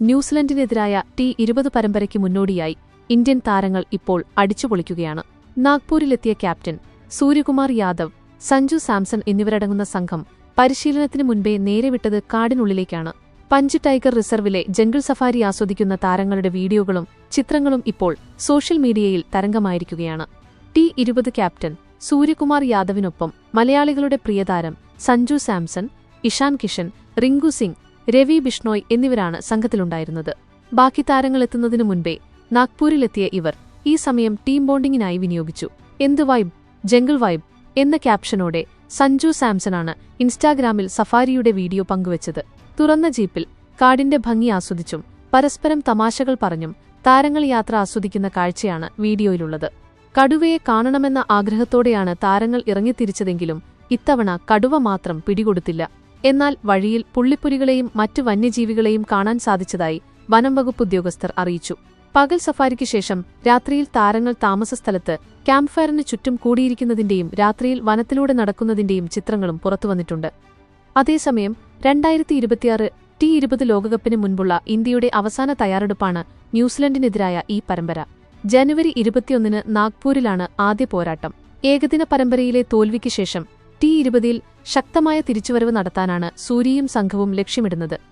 ന്യൂസിലൻഡിനെതിരായ T ഇരുപത് പരമ്പരയ്ക്ക് മുന്നോടിയായി ഇന്ത്യൻ താരങ്ങൾ ഇപ്പോൾ അടിച്ചുപൊളിക്കുകയാണ്. നാഗ്പൂരിലെത്തിയ ക്യാപ്റ്റൻ സൂര്യകുമാർ യാദവ് സഞ്ജു സാംസൺ എന്നിവരടങ്ങുന്ന സംഘം പരിശീലനത്തിന് മുൻപേ നേരെ വിട്ടത് കാടിനുള്ളിലേക്കാണ്. പഞ്ച് ടൈഗർ റിസർവിലെ ജംഗിൾ സഫാരി ആസ്വദിക്കുന്ന താരങ്ങളുടെ വീഡിയോകളും ചിത്രങ്ങളും ഇപ്പോൾ സോഷ്യൽ മീഡിയയിൽ തരംഗമായിരിക്കുകയാണ്. ടി ഇരുപത് ക്യാപ്റ്റൻ സൂര്യകുമാർ യാദവിനൊപ്പം മലയാളികളുടെ പ്രിയതാരം സഞ്ജു സാംസൺ ഇഷാൻ കിഷൻ റിങ്കു സിംഗ് രവി ബിഷ്ണോയ് എന്നിവരാണ് സംഘത്തിലുണ്ടായിരുന്നത്. ബാക്കി താരങ്ങളെത്തുന്നതിനു മുൻപേ നാഗ്പൂരിലെത്തിയ ഇവർ ഈ സമയം ടീം ബോണ്ടിങ്ങിനായി വിനിയോഗിച്ചു. എന്ത് വൈബ്? ജംഗിൾ വൈബ് എന്ന ക്യാപ്ഷനോടെ സഞ്ജു സാംസണാണ് ഇൻസ്റ്റാഗ്രാമിൽ സഫാരിയുടെ വീഡിയോ പങ്കുവച്ചത്. തുറന്ന ജീപ്പിൽ കാടിന്റെ ഭംഗി ആസ്വദിച്ചും പരസ്പരം തമാശകൾ പറഞ്ഞും താരങ്ങൾ യാത്ര ആസ്വദിക്കുന്ന കാഴ്ചയാണ് വീഡിയോയിലുള്ളത്. കടുവയെ കാണണമെന്ന ആഗ്രഹത്തോടെയാണ് താരങ്ങൾ ഇറങ്ങിത്തിരിച്ചതെങ്കിലും ഇത്തവണ കടുവ മാത്രം പിടികൊടുത്തില്ല. എന്നാൽ വഴിയിൽ പുള്ളിപ്പുലികളെയും മറ്റു വന്യജീവികളെയും കാണാൻ സാധിച്ചതായി വനം വകുപ്പ് ഉദ്യോഗസ്ഥർ അറിയിച്ചു. പകൽ സഫാരിക്ക് ശേഷം രാത്രിയിൽ താരങ്ങൾ താമസസ്ഥലത്ത് ക്യാമ്പ് ഫയറിന് ചുറ്റും കൂടിയിരിക്കുന്നതിന്റെയും രാത്രിയിൽ വനത്തിലൂടെ നടക്കുന്നതിന്റെയും ചിത്രങ്ങളും പുറത്തുവന്നിട്ടുണ്ട്. അതേസമയം രണ്ടായിരത്തി ഇരുപത്തിയാറ് ടി ഇരുപത് ലോകകപ്പിന് മുൻപുള്ള ഇന്ത്യയുടെ അവസാന തയ്യാറെടുപ്പാണ് ന്യൂസിലൻഡിനെതിരായ ഈ പരമ്പര. ജനുവരി ഇരുപത്തിയൊന്നിന് നാഗ്പൂരിലാണ് ആദ്യ പോരാട്ടം. ഏകദിന പരമ്പരയിലെ തോൽവിക്ക് ശേഷം ടി ഇരുപതിൽ ശക്തമായ തിരിച്ചുവരവ് നടത്താനാണ് സൂര്യയും സംഘവും ലക്ഷ്യമിടുന്നത്